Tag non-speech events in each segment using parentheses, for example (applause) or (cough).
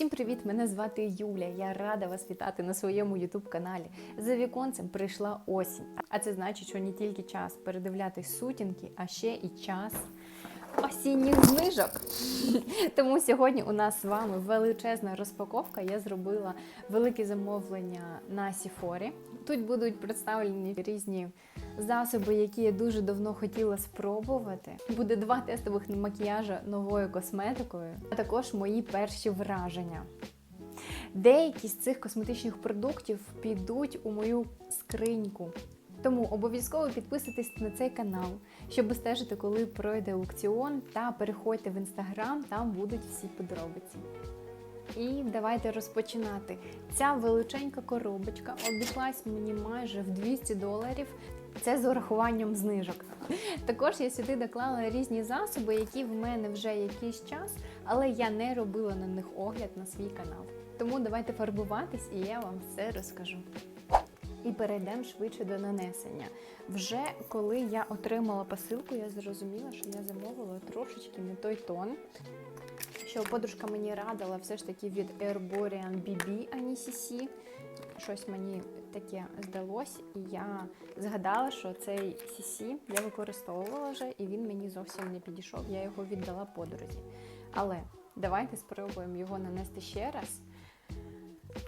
Всім привіт! Мене звати Юля. Я рада вас вітати на своєму youtube каналі. За віконцем прийшла осінь. А це значить, що не тільки час передивлятись сутінки, а ще і час осінніх знижок. (laughs) Тому сьогодні у нас з вами величезна розпаковка. Я зробила велике замовлення на Сіфорі. Тут будуть представлені різні засоби, які я дуже давно хотіла спробувати. Буде два тестових макіяжа новою косметикою, а також мої перші враження. Деякі з цих косметичних продуктів підуть у мою скриньку. Тому обов'язково підписуйтесь на цей канал, щоб стежити, коли пройде аукціон, та переходьте в інстаграм, там будуть всі подробиці. І давайте розпочинати. Ця величенька коробочка обійшлась мені майже в 200 доларів. Це з урахуванням знижок. Також я сюди доклала різні засоби, які в мене вже якийсь час, але я не робила на них огляд на свій канал. Тому давайте фарбуватись і я вам все розкажу. І перейдемо швидше до нанесення. Вже коли я отримала посилку, я зрозуміла, що я замовила трошечки не той тон. Що подружка мені радила все ж таки від Herborian BB, а не CC. Щось мені таке здалось, і я згадала, що цей CC я використовувала вже, і він мені зовсім не підійшов. Я його віддала подрузі. Але давайте спробуємо його нанести ще раз.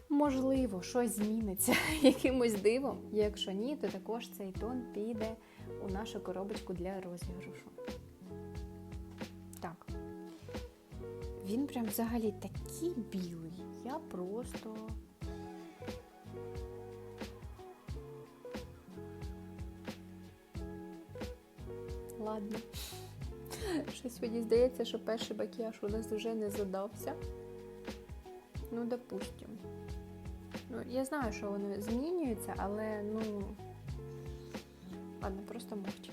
Можливо, щось зміниться (laughs) якимось дивом. Якщо ні, то також цей тон піде у нашу коробочку для розіграшу. Так. Він прям взагалі такий білий. Я просто. Ладно. Щось мені здається, що перший макіяж у нас вже не задався. Ну, допустим. Ну, я знаю, що воно змінюється, але ну. Ладно, просто мовчки.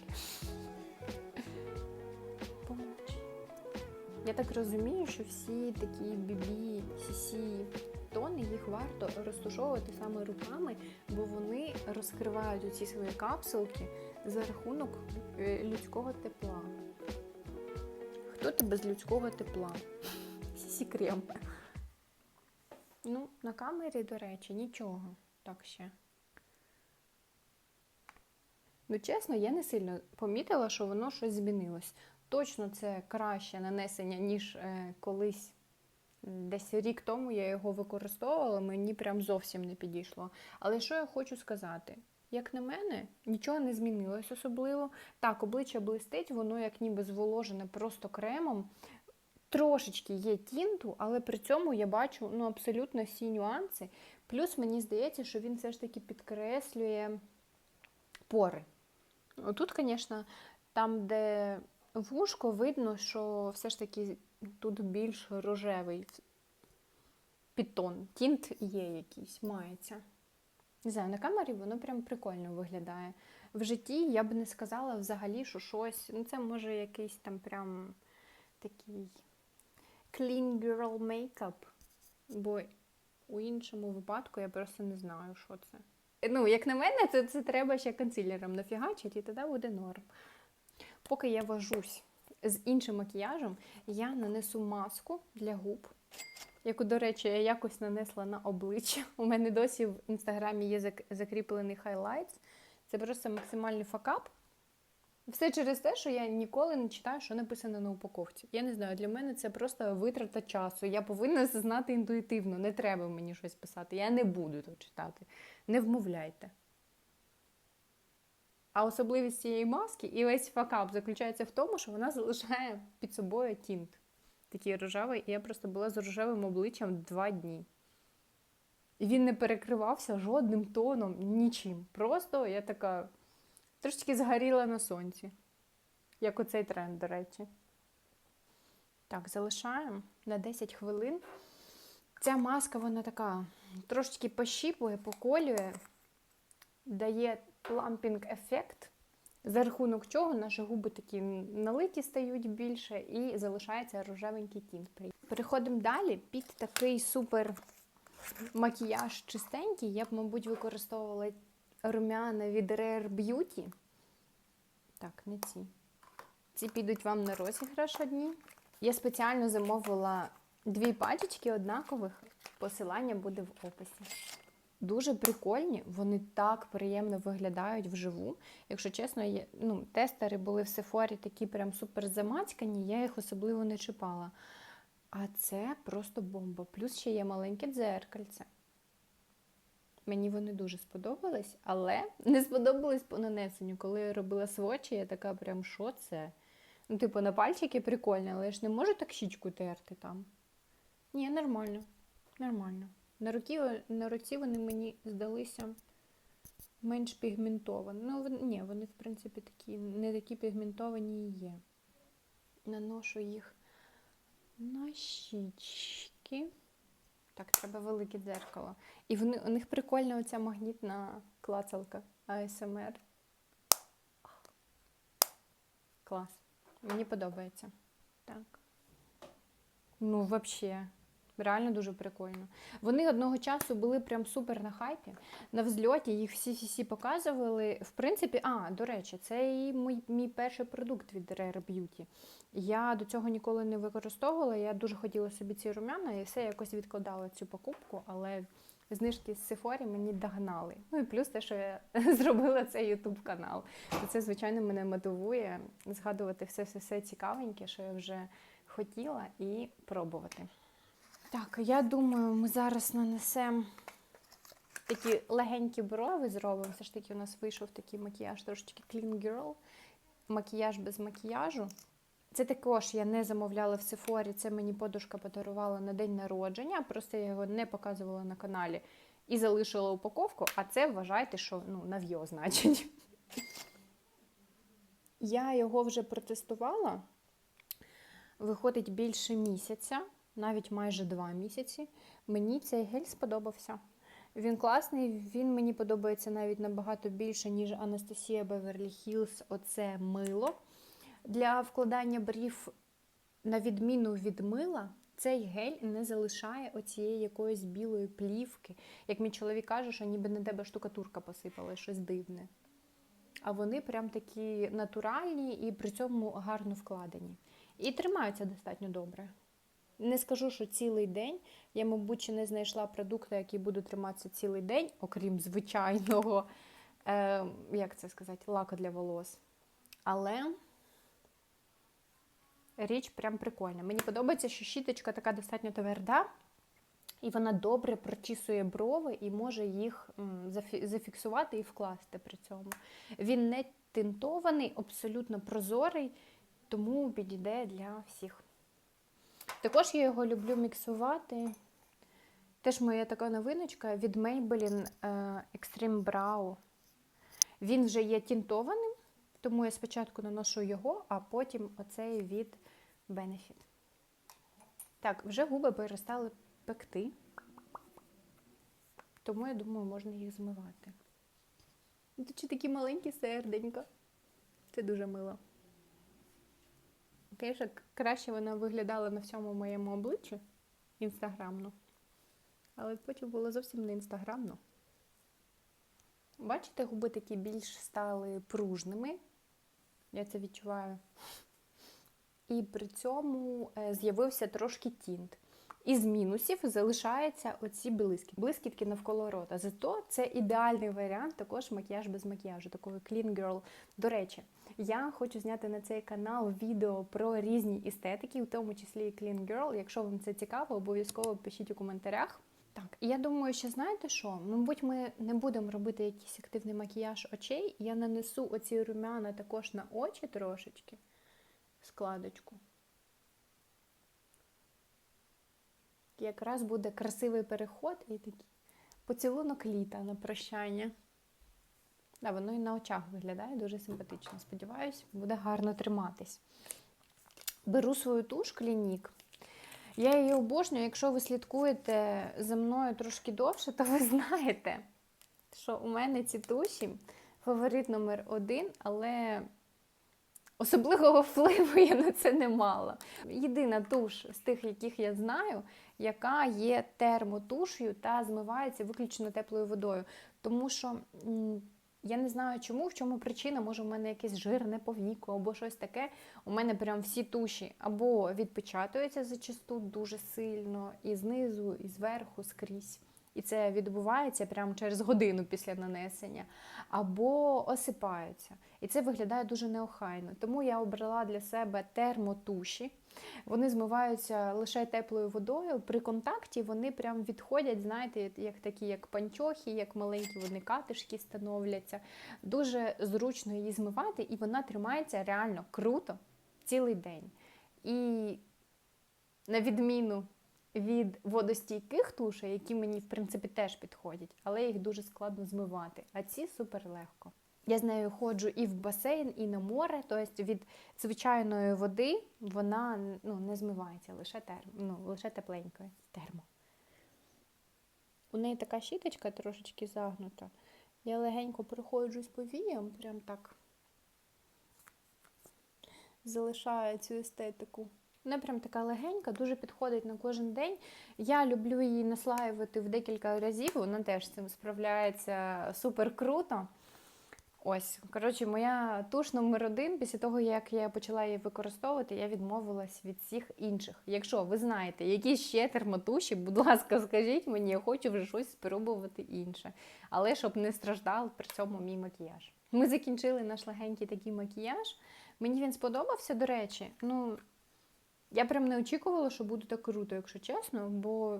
Я так розумію, що всі такі BB, CC тони, їх варто розтушовувати саме руками, бо вони розкривають оці свої капсулки за рахунок е, людського тепла. Хто ти без людського тепла? CC крем. Ну, на камері, до речі, нічого. Так ще. Ну, чесно, я не сильно помітила, що воно щось змінилось. Точно це краще нанесення, ніж е, колись. Десь рік тому я його використовувала, мені прям зовсім не підійшло. Але що я хочу сказати? Як на мене, нічого не змінилось особливо. Так, обличчя блистить, воно як ніби зволожене просто кремом. Трошечки є тінту, але при цьому я бачу ну, абсолютно всі нюанси. Плюс мені здається, що він все ж таки підкреслює пори. Тут, звісно, там, де вушко, видно, що все ж таки тут більш рожевий підтон. Тінт є якийсь, мається. Не знаю, на камері воно прям прикольно виглядає. В житті я б не сказала взагалі, що щось. Ну, це може якийсь там прям такий clean girl makeup. Бо у іншому випадку я просто не знаю, що це. Ну, як на мене, то це треба ще консилером нафігачити, і тоді буде норм. Поки я вожусь з іншим макіяжем, я нанесу маску для губ, яку, до речі, я якось нанесла на обличчя. У мене досі в інстаграмі є закріплений хайлайтс. Це просто максимальний факап. Все через те, що я ніколи не читаю, що написано на упаковці. Я не знаю, для мене це просто витрата часу. Я повинна це знати інтуїтивно. Не треба мені щось писати. Я не буду то читати. Не вмовляйте. А особливість цієї маски і весь факап заключається в тому, що вона залишає під собою тінт. Такий рожевий, і я просто була з рожевим обличчям два дні. І він не перекривався жодним тоном, нічим. Просто я така трошечки згоріла на сонці. Як оцей тренд, до речі. Так, залишаємо на 10 хвилин. Ця маска, вона така трошечки пощіпує, поколює, дає плампінг ефект, за рахунок чого наші губи такі налиті стають більше і залишається рожевенький тінт. Переходимо далі під такий супер макіяж чистенький. Я б, мабуть, використовувала румяна від Rare Beauty. Так, не ці. Ці підуть вам на розіграш одні. Я спеціально замовила Дві пачечки однакових, посилання буде в описі. Дуже прикольні, вони так приємно виглядають вживу. Якщо чесно, є, ну, тестери були в Сефорі такі прям супер замацькані, я їх особливо не чіпала. А це просто бомба. Плюс ще є маленьке дзеркальце. Мені вони дуже сподобались, але (laughs) не сподобались по нанесенню. Коли я робила свочі, я така прям, що це? Ну, типу, на пальчики прикольно, але я ж не можу так щічку терти там. Ні, нормально. Нормально. На руці, на руці вони мені здалися менш пігментовані. Ну, ні, вони, в принципі, такі, не такі пігментовані і є. Наношу їх на щічки. Так, треба велике дзеркало. І вони, у них прикольна оця магнітна клацалка ASMR. Клас. Мені подобається. Так. Ну, взагалі, реально дуже прикольно. Вони одного часу були прям супер на хайпі. На взльоті їх всі-всі показували. В принципі, а, до речі, це і мій, мій перший продукт від Rare Beauty. Я до цього ніколи не використовувала. Я дуже хотіла собі ці румяна і все якось відкладала цю покупку, але знижки з Sephora мені догнали. Ну і плюс те, що я (laughs) зробила цей YouTube канал. Це, звичайно, мене мотивує згадувати все все все цікавеньке, що я вже хотіла, і пробувати. Так, я думаю, ми зараз нанесемо такі легенькі брови зробимо. Все ж таки, у нас вийшов такий макіяж, трошечки clean girl, макіяж без макіяжу. Це також я не замовляла в Сефорі, це мені подушка подарувала на день народження, просто я його не показувала на каналі і залишила упаковку, а це вважайте, що ну, нав'йо, значить. Я його вже протестувала. Виходить більше місяця, навіть майже два місяці. Мені цей гель сподобався. Він класний, він мені подобається навіть набагато більше, ніж Анастасія Беверлі Хілс. Оце мило. Для вкладання брів, на відміну від мила, цей гель не залишає оцієї якоїсь білої плівки. Як мій чоловік каже, що ніби на тебе штукатурка посипала, щось дивне. А вони прям такі натуральні і при цьому гарно вкладені. І тримаються достатньо добре. Не скажу, що цілий день. Я, мабуть, ще не знайшла продукти, які будуть триматися цілий день, окрім звичайного, е, як це сказати, лаку для волос. Але річ прям прикольна. Мені подобається, що щіточка така достатньо тверда, і вона добре прочісує брови і може їх зафіксувати і вкласти при цьому. Він не тинтований, абсолютно прозорий, тому підійде для всіх. Також я його люблю міксувати. Теж моя така новиночка від Maybelline е, Extreme Brow. Він вже є тінтованим, тому я спочатку наношу його, а потім оцей від Benefit. Так, вже губи перестали пекти, тому я думаю, можна їх змивати. Тут ще такі маленькі серденька. Це дуже мило. Звісно, краще вона виглядала на всьому моєму обличчі інстаграмно. Але потім було зовсім не інстаграмно. Бачите, губи такі більш стали пружними. Я це відчуваю. І при цьому е, з'явився трошки тінт. Із мінусів залишаються оці блискітки, блискітки навколо рота. Зато це ідеальний варіант, також макіяж без макіяжу, такої clean girl. До речі, я хочу зняти на цей канал відео про різні естетики, в тому числі і clean girl. Якщо вам це цікаво, обов'язково пишіть у коментарях. Так, і я думаю, що знаєте що? Мабуть, ми не будемо робити якийсь активний макіяж очей. Я нанесу оці румяна також на очі трошечки, складочку. Якраз буде красивий переход і такий поцілунок літа на прощання. Да, воно і на очах виглядає дуже симпатично. Сподіваюсь, буде гарно триматись. Беру свою туш клінік. Я її обожнюю. Якщо ви слідкуєте за мною трошки довше, то ви знаєте, що у мене ці туші фаворит номер один, але особливого впливу я на це не мала. Єдина туш з тих, яких я знаю, яка є термотушею та змивається виключно теплою водою. Тому що Я не знаю чому, в чому причина, може, у мене якесь жирне повіко або щось таке. У мене прям всі туші або відпечатуються зачасту дуже сильно, і знизу, і зверху, скрізь. І це відбувається прямо через годину після нанесення, або осипаються. І це виглядає дуже неохайно. Тому я обрала для себе термотуші. Вони змиваються лише теплою водою. При контакті вони прям відходять, знаєте, як такі, як панчохи, як маленькі вони катишки становляться. Дуже зручно її змивати, і вона тримається реально круто цілий день. І на відміну від водостійких тушей, які мені, в принципі, теж підходять, але їх дуже складно змивати. А ці супер легко. Я з нею ходжу і в басейн, і на море. Тобто від звичайної води вона ну, не змивається, лише термо, ну, лише тепленькою. Термо. У неї така щіточка трошечки загнута. Я легенько проходжусь по віям, прям так залишаю цю естетику. Вона прям така легенька, дуже підходить на кожен день. Я люблю її наслаювати в декілька разів, вона теж з цим справляється супер круто. Ось, коротше, моя туш номер один, після того, як я почала її використовувати, я відмовилась від всіх інших. Якщо ви знаєте, які ще термотуші, будь ласка, скажіть мені, я хочу вже щось спробувати інше. Але щоб не страждав при цьому мій макіяж. Ми закінчили наш легенький такий макіяж. Мені він сподобався, до речі. Ну, я прям не очікувала, що буде так круто, якщо чесно, бо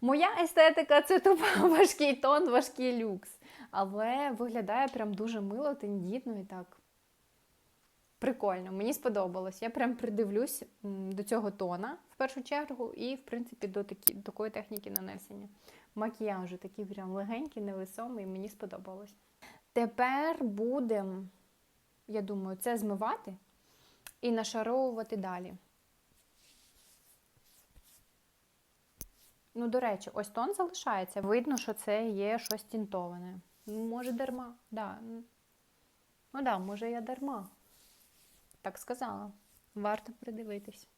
моя естетика це тупо (laughs) важкий тон, важкий люкс. Але виглядає прям дуже мило, тендітно і так. Прикольно, мені сподобалось. Я прям придивлюсь до цього тона в першу чергу, і, в принципі, до такі, такої техніки нанесення. Макіяжу такий прям легенький, невесомий, мені сподобалось. Тепер будемо, я думаю, це змивати і нашаровувати далі. Ну, до речі, ось тон залишається. Видно, що це є щось тінтоване. Може, дарма. Да. Ну да, може, я дарма. Так сказала. Варто придивитись.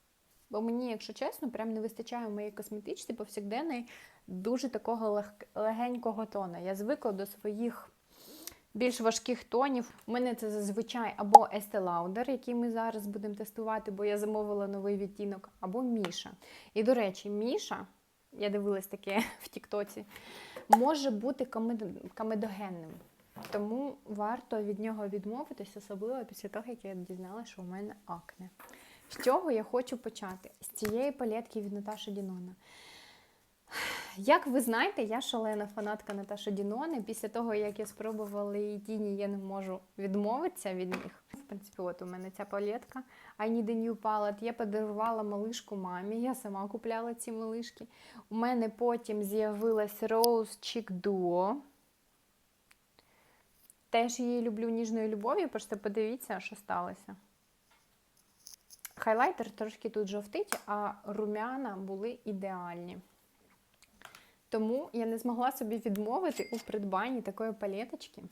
Бо мені, якщо чесно, прям не вистачає в моїй косметичці повсякденної дуже такого лег- легенького тона. Я звикла до своїх більш важких тонів. У мене це зазвичай або Estee Lauder, який ми зараз будемо тестувати, бо я замовила новий відтінок, або Міша. І, до речі, Міша, я дивилась таке (laughs) в Тіктоці, може бути комедогенним. Тому варто від нього відмовитись, особливо після того, як я дізналася, що у мене акне. З чого я хочу почати? З цієї палетки від Наташі Дінона. Як ви знаєте, я шалена фанатка Наташі Дінони. Після того, як я спробувала її тіні, я не можу відмовитися від них. Принципі, от у мене ця палетка I Need a New Palette. Я подарувала малишку мамі, я сама купляла ці малишки. У мене потім з'явилась Rose Cheek Duo. Теж її люблю ніжною любов'ю, просто подивіться, що сталося. Хайлайтер трошки тут жовтить, а румяна були ідеальні. Тому я не змогла собі відмовити у придбанні такої палеточки.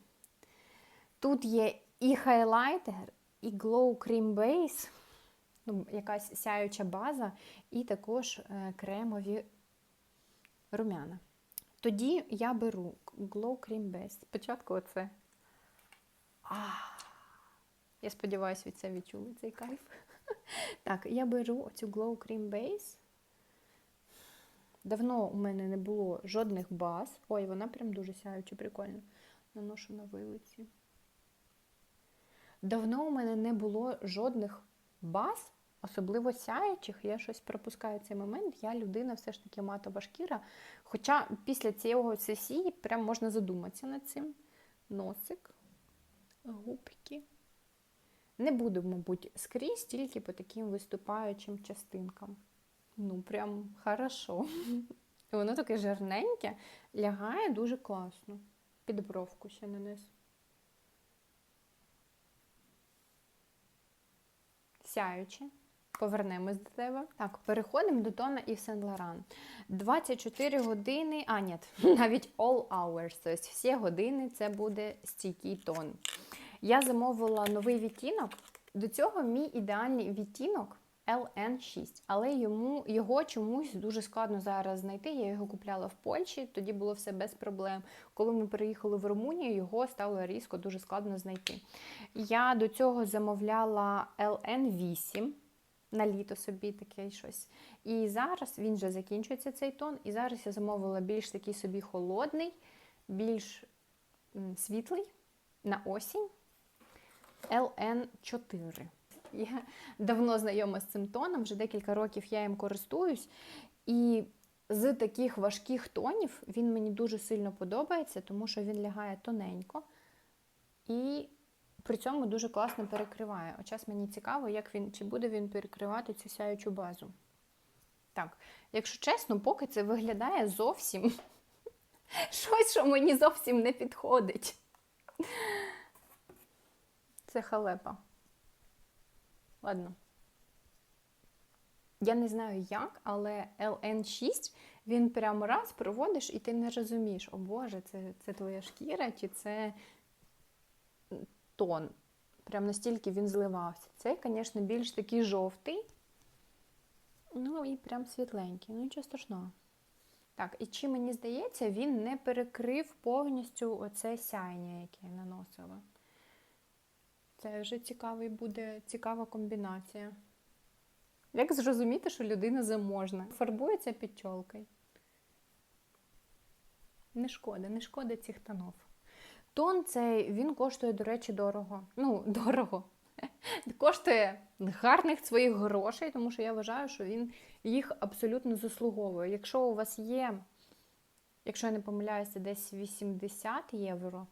Тут є і хайлайтер, і Glow Cream Base, ну, якась сяюча база, і також е, кремові румяна. Тоді я беру Glow Cream Base. Спочатку оце. Я сподіваюся, ви це відчули цей кайф. (laughs) Так, я беру оцю Glow Cream Base. Давно у мене не було жодних баз. Ой, вона прям дуже сяюча, прикольно. Наношу на вилиці. Давно у мене не було жодних баз, особливо сяючих. Я щось пропускаю цей момент. Я людина все ж таки матова шкіра. Хоча після цього сесії прям можна задуматися над цим. Носик, губки. Не буду, мабуть, скрізь, тільки по таким виступаючим частинкам. Ну, прям хорошо. І воно таке жирненьке, лягає дуже класно. Під бровку ще нанесу. Сяюче. Повернемось до тебе. Так, переходимо до тона і Сен Лоран. 24 години, а ні, (laughs) навіть all hours, тобто всі години це буде стійкий тон. Я замовила новий відтінок. До цього мій ідеальний відтінок LN6, але йому його чомусь дуже складно зараз знайти. Я його купляла в Польщі, тоді було все без проблем. Коли ми переїхали в Румунію, його стало різко дуже складно знайти. Я до цього замовляла LN8 на літо собі таке щось. І зараз він вже закінчується цей тон. І зараз я замовила більш такий собі холодний, більш світлий на осінь LN4. Я давно знайома з цим тоном, вже декілька років я їм користуюсь. І з таких важких тонів він мені дуже сильно подобається, тому що він лягає тоненько і при цьому дуже класно перекриває. От час мені цікаво, як він, чи буде він перекривати цю сяючу базу. Так, якщо чесно, поки це виглядає зовсім (laughs) щось, що мені зовсім не підходить. Це халепа. Ладно. Я не знаю як, але LN6 він прямо раз проводиш і ти не розумієш, о Боже, це, це твоя шкіра, чи це тон. Прям настільки він зливався. Цей, звісно, більш такий жовтий. Ну і прям світленький. Ну, нічого страшного. Так, і чи мені здається, він не перекрив повністю оце сяйня, яке я наносила. Це вже цікавий буде цікава комбінація. Як зрозуміти, що людина заможна? Фарбується під чолкою. Не шкода, не шкода цих тонов. Тон цей, він коштує, до речі, дорого. Ну, (laughs) дорого. Коштує гарних своїх грошей, тому що я вважаю, що він їх абсолютно заслуговує. Якщо у вас є, якщо я не помиляюся, десь 80 євро,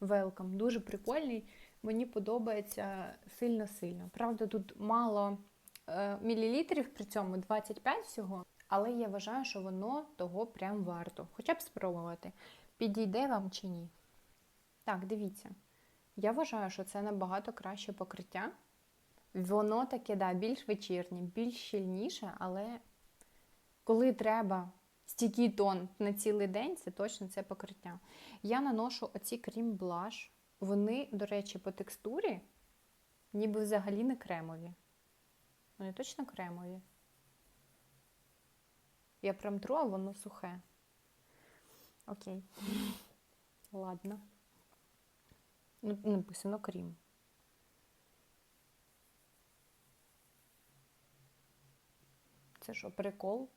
велкам, дуже прикольний. Мені подобається сильно-сильно. Правда, тут мало е, мілілітрів, при цьому 25 всього, але я вважаю, що воно того прям варто. Хоча б спробувати, підійде вам чи ні. Так, дивіться. Я вважаю, що це набагато краще покриття. Воно таке, да, більш вечірнє, більш щільніше, але коли треба стійкий тон на цілий день, це точно це покриття. Я наношу оці крім блаш. Вони, до речі, по текстурі ніби взагалі не кремові. Вони точно кремові. Я прям тру, а воно сухе. Окей. (laughs) Ладно. Ну, Написано крім. Це що, прикол?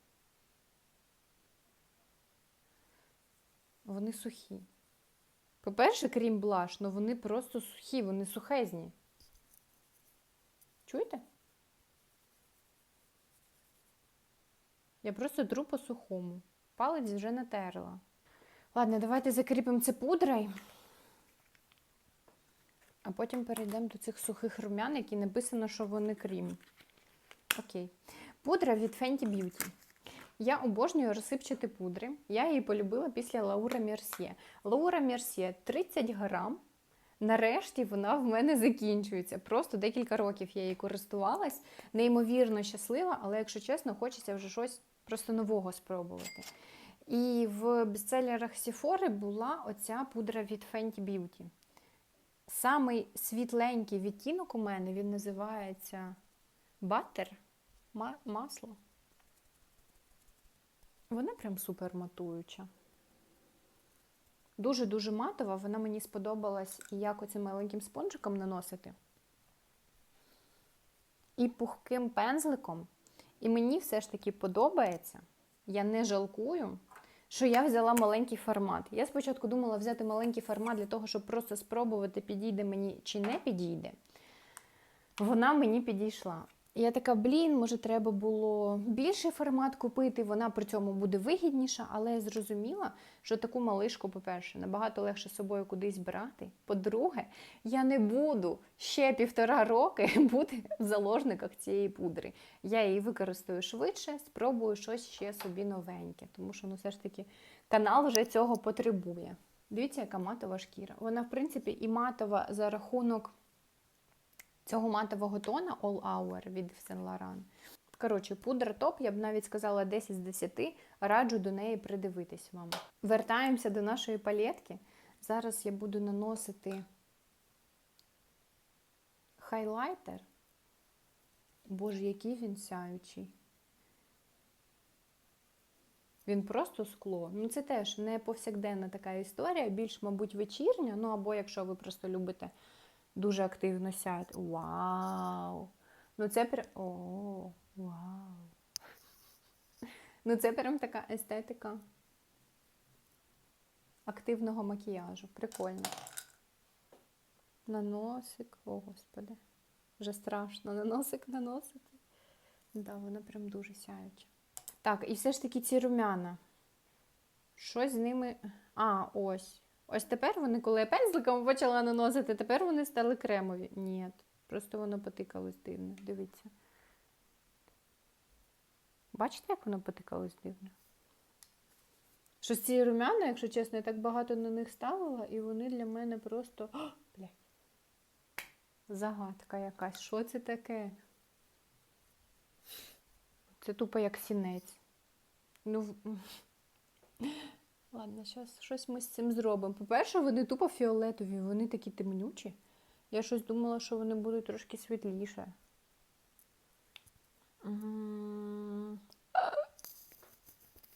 Вони сухі. По-перше, крім блаш, ну вони просто сухі, вони сухезні. Чуєте? Я просто тру по сухому. Палець вже натерла. Ладно, давайте закріпимо це пудрою. А потім перейдемо до цих сухих румян, які написано, що вони крім. Окей. Пудра від Fenty Beauty. Я обожнюю розсипчати пудри. Я її полюбила після Лаура Мерсьє. Лаура Мерсьє 30 грам. Нарешті вона в мене закінчується. Просто декілька років я її користувалась. Неймовірно щаслива, але, якщо чесно, хочеться вже щось просто нового спробувати. І в бестселерах Sephora була оця пудра від Fenty Beauty. Самий світленький відтінок у мене він називається Butter. Масло. Вона прям супер матуюча. Дуже-дуже матова, вона мені сподобалась і як оцим маленьким спонжиком наносити. І пухким пензликом. І мені все ж таки подобається. Я не жалкую, що я взяла маленький формат. Я спочатку думала взяти маленький формат для того, щоб просто спробувати, підійде мені чи не підійде. Вона мені підійшла. Я така, блін, може, треба було більший формат купити, вона при цьому буде вигідніша, але я зрозуміла, що таку малишку, по-перше, набагато легше з собою кудись брати. По-друге, я не буду ще півтора роки (laughs) бути в заложниках цієї пудри. Я її використаю швидше, спробую щось ще собі новеньке, тому що ну, все ж таки канал вже цього потребує. Дивіться, яка матова шкіра. Вона, в принципі, і матова за рахунок цього матового тона All Hour від Saint Laurent. Коротше, пудра топ, я б навіть сказала 10 з 10, раджу до неї придивитись вам. Вертаємося до нашої палетки. Зараз я буду наносити хайлайтер Боже, який він сяючий. Він просто скло. Ну, це теж не повсякденна така історія, більш, мабуть, вечірня. Ну, або якщо ви просто любите дуже активно сяяти. Вау! Ну, це прям. О, вау! Ну, це прям така естетика активного макіяжу. Прикольно. На носик, о господи. Вже страшно на носик наносити. Да, вона прям дуже сяюча. Так, і все ж таки ці румяна. Щось з ними. А, ось. Ось тепер вони, коли я пензликом почала наносити, тепер вони стали кремові. Ні, просто воно потикалось дивно. Дивіться. Бачите, як воно потикалось дивно? Що ці румяна, якщо чесно, я так багато на них ставила, і вони для мене просто. О, блядь. Загадка якась. Що це таке? Це тупо як сінець. Ну, ладно, щас, щось ми з цим зробимо. По-перше, вони тупо фіолетові, вони такі темнючі. Я щось думала, що вони будуть трошки світліше.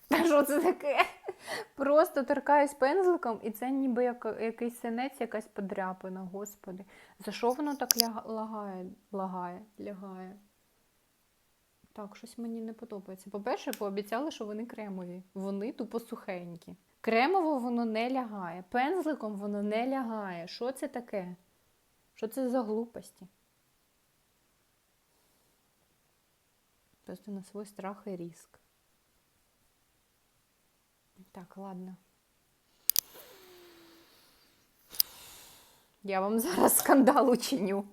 Та що це таке? Просто торкаюсь пензликом, і це ніби як, якийсь синець, якась подряпина, господи. За що воно так ляга- лагає, лагає, лягає? Так, щось мені не подобається. По-перше, пообіцяли, що вони кремові. Вони тупо сухенькі. Кремово воно не лягає. Пензликом воно не лягає. Що це таке? Що це за глупості? Просто на свій страх і риск. Так, ладно. Я вам зараз скандал учиню.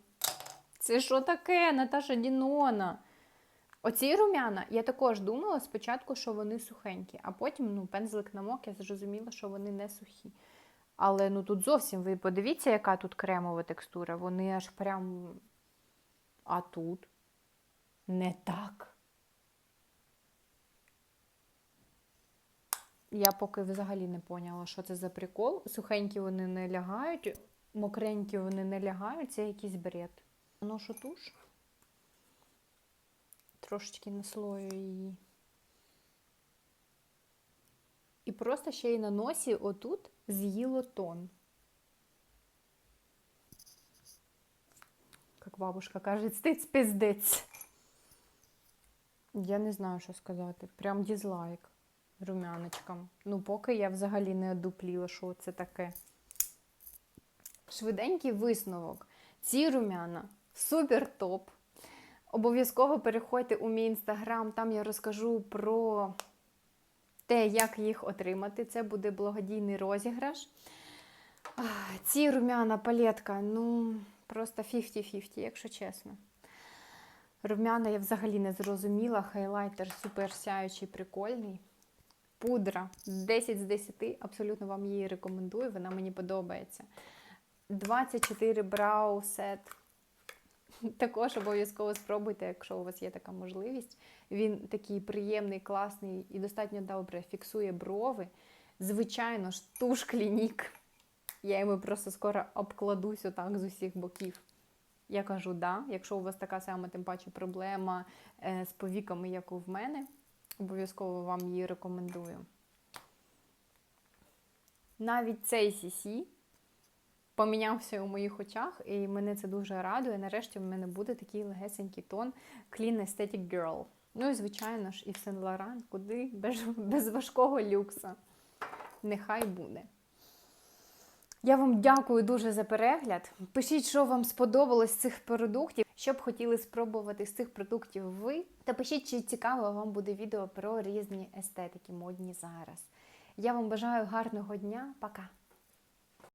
Це що таке, Наташа Дінона? Оці румяна, я також думала спочатку, що вони сухенькі, а потім ну, пензлик намок, я зрозуміла, що вони не сухі. Але ну тут зовсім ви подивіться, яка тут кремова текстура. Вони аж прям. А тут не так. Я поки взагалі не поняла, що це за прикол. Сухенькі вони не лягають, мокренькі вони не лягають, це якийсь бред. Ношу туш. Трошечки наслою її. І просто ще й на носі отут з'їло тон. Як бабушка каже, стиць пиздець. Я не знаю, що сказати. Прям дізлайк румяночкам. Ну, поки я взагалі не одупліла, що це таке. Швиденький висновок. Ці румяна супер топ. Обов'язково переходьте у мій інстаграм, там я розкажу про те, як їх отримати. Це буде благодійний розіграш. Ці румяна палетка, ну, просто 50-50, якщо чесно. Румяна я взагалі не зрозуміла. Хайлайтер супер сяючий, прикольний. Пудра 10 з 10, абсолютно вам її рекомендую, вона мені подобається. 24 брау сет. Також обов'язково спробуйте, якщо у вас є така можливість. Він такий приємний, класний і достатньо добре фіксує брови. Звичайно ж, туш клінік. Я йому просто скоро обкладусь отак з усіх боків. Я кажу, да, якщо у вас така сама, тим паче, проблема е, з повіками, як у в мене, обов'язково вам її рекомендую. Навіть цей CC помінявся у моїх очах, і мене це дуже радує. Нарешті в мене буде такий легесенький тон Clean Aesthetic Girl. Ну і, звичайно ж, і Saint Laurent, куди без, без важкого люкса. Нехай буде. Я вам дякую дуже за перегляд. Пишіть, що вам сподобалось з цих продуктів, що б хотіли спробувати з цих продуктів ви. Та пишіть, чи цікаво вам буде відео про різні естетики модні зараз. Я вам бажаю гарного дня. Пока!